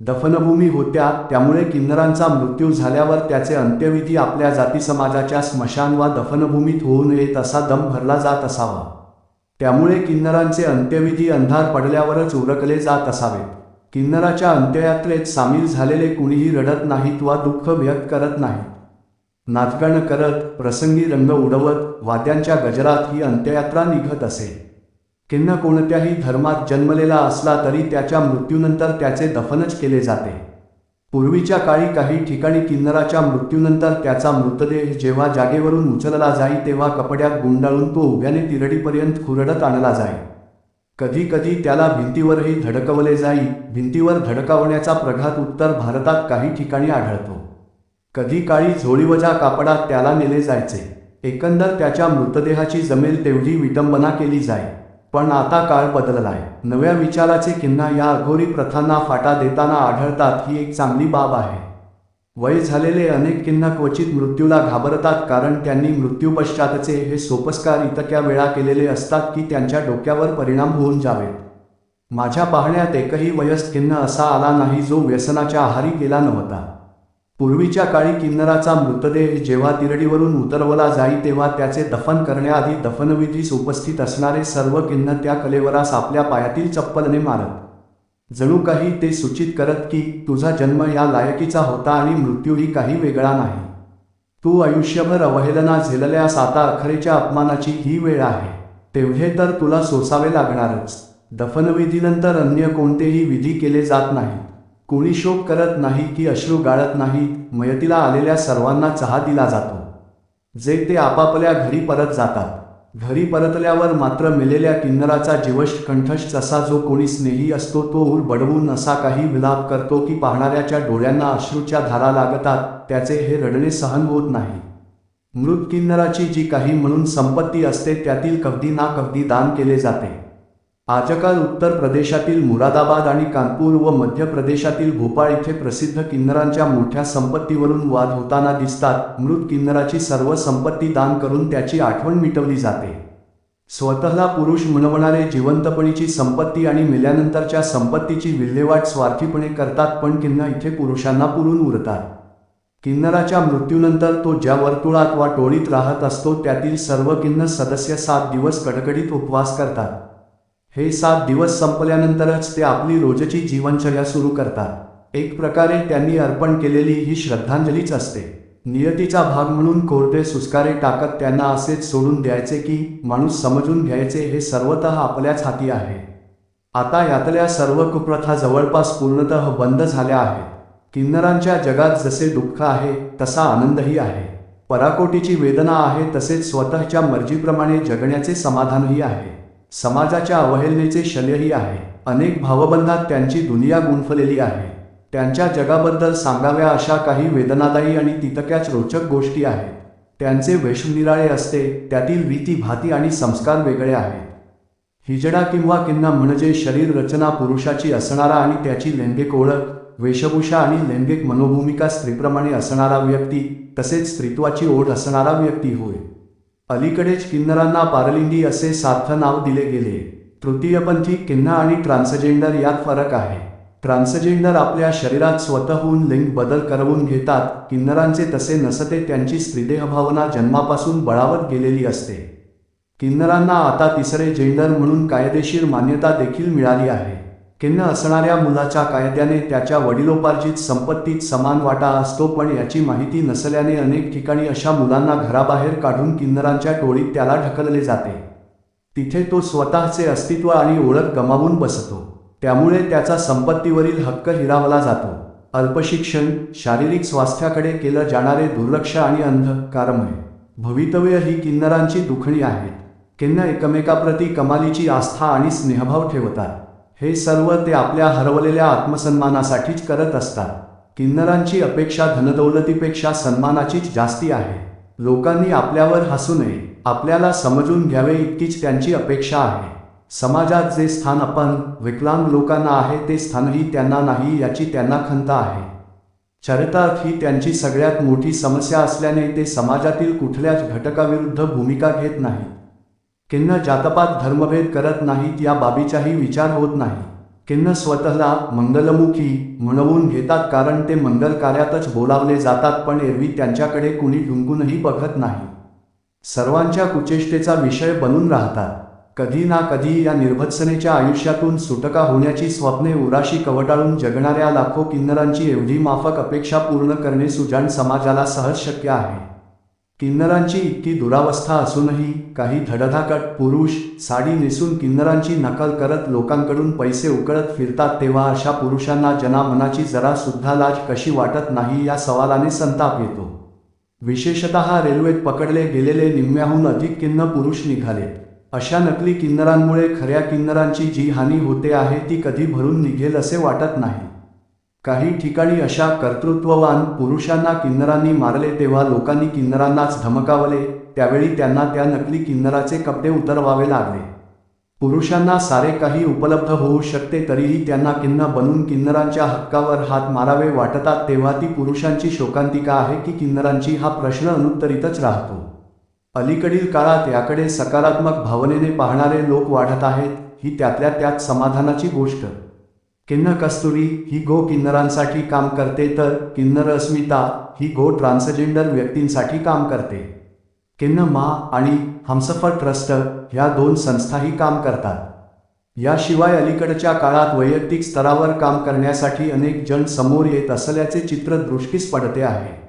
दफनभूमी होत्या त्यामुळे किन्नरांचा मृत्यू झाल्यावर त्याचे अंत्यविधी आपल्या जाती समाजाच्या स्मशान वा दफनभूमीत होऊ नये तसा दम भरला जात असावा. त्यामुळे किन्नरांचे अंत्यविधी अंधार पडल्यावरच उरकले जात असावेत किन्नराच्या अंत्ययात्रेत सामील झालेले कुणीही रडत नाहीत वा दुःख व्यक्त करत नाहीत. नाचगाणं करत प्रसंगी रंग उडवत वाद्यांच्या गजरात ही अंत्ययात्रा निघत असे. किन्न कोणत्याही धर्मात जन्मलेला असला तरी त्याच्या मृत्यूनंतर त्याचे दफनच केले जाते. पूर्वीच्या काळी काही ठिकाणी किन्नराच्या मृत्यूनंतर त्याचा मृतदेह जेव्हा जागेवरून उचलला जाई तेव्हा कपड्यात गुंडाळून तो उभ्याने तिरडीपर्यंत खुरडत आणला जाई. कधी कधी त्याला भिंतीवरही धडकवले जाई. भिंतीवर धडकावण्याचा प्रघात उत्तर भारतात काही ठिकाणी आढळतो. कधी काळी झोळीवजा कापडात त्याला नेले जायचे. एकंदर त्याच्या मृतदेहाची जमेल तेवढी विटंबना केली जाई. पण आता काळ बदलला आहे. नव्या विचाराचे किन्हा या अघोरी प्रथांना फाटा देताना आढळतात ही एक चांगली बाब आहे. वय झालेले अनेक किन्ना क्वचित मृत्यूला घाबरतात कारण त्यांनी मृत्यूपश्चातचे हे सोपस्कार इतक्या वेळा केलेले असतात की त्यांच्या डोक्यावर परिणाम होऊन जावेत. माझ्या पाहण्यात एकही वयस्क किन्न असा आला नाही जो व्यसनाच्या आहारी गेला नव्हता. पूर्वीच्या काळी किन्नराचा मृतदेह जेव्हा तिरडीवरून उतरवला जाई तेव्हा त्याचे दफन करण्याआधी दफनविधीस उपस्थित असणारे सर्व किन्न त्या कलेवरास आपल्या पायातील चप्पलने मारत. जणू काही ते सूचित करत की तुझा जन्म या लायकीचा होता आणि मृत्यूही काही वेगळा नाही. तू आयुष्यभर अवहेलना झेलल्यास आता अखरेच्या अपमानाची ही वेळ आहे. तेवढे तर तुला सोसावे लागणारच. दफनविधीनंतर अन्य कोणतेही विधी केले जात नाहीत कोणी शोक करत नाही की अश्रू गाळत नाही मयतीला आलेल्या सर्वांना चहा दिला जातो. जे ते आपापल्या घरी परत जातात. घरी परतल्यावर मात्र मेलेल्या किन्नराचा जीवश कंठश जसा जो कोणी स्नेही असतो तो उर बडवून असा काही विलाप करतो की पाहणाऱ्याच्या डोळ्यांना अश्रूच्या धारा लागतात त्याचे हे रडणे सहन होत नाही. मृत किन्नराची जी काही म्हणून संपत्ती असते त्यातील कवदी ना कवदी दान केले जाते. आजकाल उत्तर प्रदेशातील मुरादाबाद आणि कानपूर व मध्य प्रदेशातील भोपाळ इथे प्रसिद्ध किन्नरांच्या मोठ्या संपत्तीवरून वाद होताना दिसतात. मृत किन्नराची सर्व संपत्ती दान करून त्याची आठवण मिटवली जाते. स्वतःला पुरुष म्हणवणारे जिवंतपणीची संपत्ती आणि मेल्यानंतरच्या संपत्तीची विल्हेवाट स्वार्थीपणे करतात पण किन्न इथे पुरुषांना पुरून उरतात. किन्नराच्या मृत्यूनंतर तो ज्या वर्तुळात वा टोळीत राहत असतो त्यातील सर्व किन्न सदस्य सात दिवस कडकडीत उपवास करतात. हे सात दिवस संपल्यानंतरच ते आपली रोजची जीवनचर्या सुरू करतात. एक प्रकारे त्यांनी अर्पण केलेली ही श्रद्धांजलीच असते. नियतीचा भाग म्हणून कोरडे सुस्कारे टाकत त्यांना असेच सोडून द्यायचे की माणूस समजून घ्यायचे हे सर्वतः आपल्याच हाती आहे. आता यातल्या सर्व कुप्रथा जवळपास पूर्णतः बंद झाल्या आहेत. किन्नरांच्या जगात जसे दुःख आहे तसा आनंदही आहे. पराकोटीची वेदना आहे तसेच स्वतःच्या मर्जीप्रमाणे जगण्याचे समाधानही आहे. समाजाच्या अवहेलनेचे शल्यही आहे. अनेक भावबंधात त्यांची दुनिया गुंफलेली आहे. त्यांच्या जगाबद्दल सांगाव्या अशा काही वेदनादायी आणि तितक्याच रोचक गोष्टी आहेत. त्यांचे वेशनिराळे असते त्यातील रीती भाती आणि संस्कार वेगळे आहेत. हिजडा किंवा किन्ना म्हणजे शरीर रचना पुरुषाची असणारा आणि त्याची लैंगिक ओळख वेशभूषा आणि लैंगिक मनोभूमिका स्त्रीप्रमाणे असणारा व्यक्ती तसेच स्त्रीत्वाची ओढ असणारा व्यक्ती होय. अलीकडेच किन्नरांना पारलिंगी असे सार्थ नाव दिले गेले. तृतीयपंथी किन्ना आणि ट्रान्सजेंडर यात फरक आहे. ट्रान्सजेंडर आपल्या शरीरात स्वतःहून लिंग बदल करवून घेतात किन्नरांचे तसे नसते त्यांची स्त्रीदेह भावना जन्मापासून बळावत गेलेली असते. किन्नरांना आता तिसरे जेंडर म्हणून कायदेशीर मान्यता देखील मिळाली आहे. किन्न असणाऱ्या मुलाच्या कायद्याने त्याच्या वडिलोपार्जित संपत्तीत समान वाटा असतो पण याची माहिती नसल्याने अनेक ठिकाणी अशा मुलांना घराबाहेर काढून किन्नरांच्या टोळीत त्याला ढकलले जाते. तिथे तो स्वतःचे अस्तित्व आणि ओळख गमावून बसतो. त्यामुळे त्याचा संपत्तीवरील हक्क हिरावला जातो. अल्पशिक्षण शारीरिक स्वास्थ्याकडे केलं जाणारे दुर्लक्ष आणि अंधकारमय. भवितव्य ही किन्नरांची दुखणी आहेत. किन्न एकमेकाप्रती कमालीची आस्था आणि स्नेहभाव ठेवतात. हे सर्व ते आपल्या हरवलेल्या आत्मसन्मानासाठीच करत असतात. किन्नरांची अपेक्षा धनदौलतीपेक्षा सन्मानाचीच जास्ती आहे. लोकांनी आपल्यावर हसू नये. आपल्याला समजून घ्यावे इतकीच त्यांची अपेक्षा आहे. समाजात जे स्थान आपण विकलांग लोकांना आहे ते स्थानही त्यांना नाही याची त्यांना खंत आहे. चरितार्थ ही त्यांची सगळ्यात मोठी समस्या असल्याने ते समाजातील कुठल्याच घटकाविरुद्ध भूमिका घेत नाहीत. किन्न जातपात धर्मभेद करत नाहीत या बाबीचाही विचार होत नाही. किन्न स्वतःला मंगलमुखी म्हणवून घेतात कारण ते मंगल कार्यातच बोलावले जातात पण एरवी त्यांच्याकडे कुणी ढुंकूनही बघत नाही. सर्वांच्या कुचेष्टेचा विषय बनून राहतात. कधी ना कधी या निर्भत्सनेच्या आयुष्यातून सुटका होण्याची स्वप्ने उराशी कवटाळून जगणाऱ्या लाखो किन्नरांची एवढी माफक अपेक्षा पूर्ण करणे सुजाण समाजाला सहज शक्य आहे. किन्नरांची इतकी दुरावस्था असूनही काही धडधाकट पुरुष साडी नेसून किन्नरांची नकल करत लोकांकडून पैसे उकळत फिरतात तेव्हा अशा पुरुषांना जनामनाची जरा सुद्धा लाज कशी वाटत नाही या सवालाने संताप येतो. विशेषतः रेल्वेत पकडले गेलेले निम्म्याहून अधिक किन्न पुरुष निघाले. अशा नकली किन्नरांमुळे खऱ्या किन्नरांची जी हानी होते आहे ती कधी भरून निघेल असे वाटत नाही. काही ठिकाणी अशा कर्तृत्ववान पुरुषांना किन्नरांनी मारले तेव्हा लोकांनी किन्नरांनाच धमकावले. त्यावेळी त्यांना त्या नकली किन्नराचे कपडे उतरवावे लागले. पुरुषांना सारे काही उपलब्ध होऊ शकते तरीही त्यांना किन्न बनून किन्नरांच्या हक्कावर हात मारावे वाटतात तेव्हा ती पुरुषांची शोकांतिका आहे की किन्नरांची हा प्रश्न अनुत्तरितच राहतो. अलीकडील काळात याकडे सकारात्मक भावनेने पाहणारे लोक वाढत आहेत ही त्यातल्या त्यात समाधानाची गोष्ट. किन्न कस्तुरी ही गो किन्नरांसाठी काम करते तर किन्नर अस्मिता ही गो ट्रान्सजेंडर व्यक्तींसाठी काम करते. किन्न मा आणि हमसफर ट्रस्ट ह्या दोन संस्थाही काम करतात. याशिवाय अलीकडच्या काळात वैयक्तिक स्तरावर काम करण्यासाठी अनेक जण समोर येत असल्याचे चित्र दृष्टीस पडते आहे.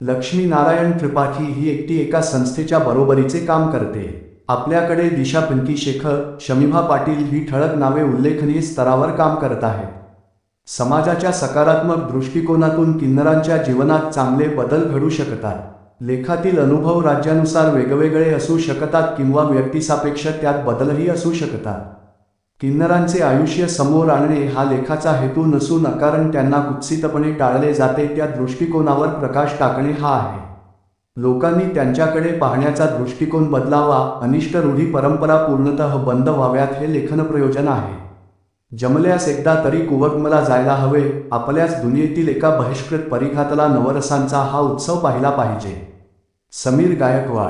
लक्ष्मी नारायण त्रिपाठी ही एकटी एका संस्थेच्या बरोबरीचे काम करते. आपल्याकडे दिशा पिंकी शेखर शमिभा पाटील ही ठळक नावे उल्लेखनीय स्तरावर काम करत आहेत समाजाच्या सकारात्मक दृष्टिकोनातून किन्नरांच्या जीवनात चांगले बदल घडू शकतात. लेखातील अनुभव राज्यानुसार वेगवेगळे असू शकतात किंवा व्यक्तिसापेक्ष त्यात बदलही असू शकतात. किन्नरांचे आयुष्य समोर आणणे हा लेखाचा हेतू नसून अकारण त्यांना कुत्सितपणे टाळले जाते त्या दृष्टिकोनावर प्रकाश टाकणे हा आहे. लोकांनी त्यांच्याकडे पाहण्याचा दृष्टिकोन बदलावा अनिष्ट रूढी परंपरा पूर्णतः बंद व्हाव्यात हे लेखन प्रयोजन आहे. जमल्यास एकदा तरी कुवकमला जायला हवे आपल्याच दुनियेतील एका बहिष्कृत परिघातला नवरसांचा हा उत्सव पाहिला पाहिजे. समीर गायकवाड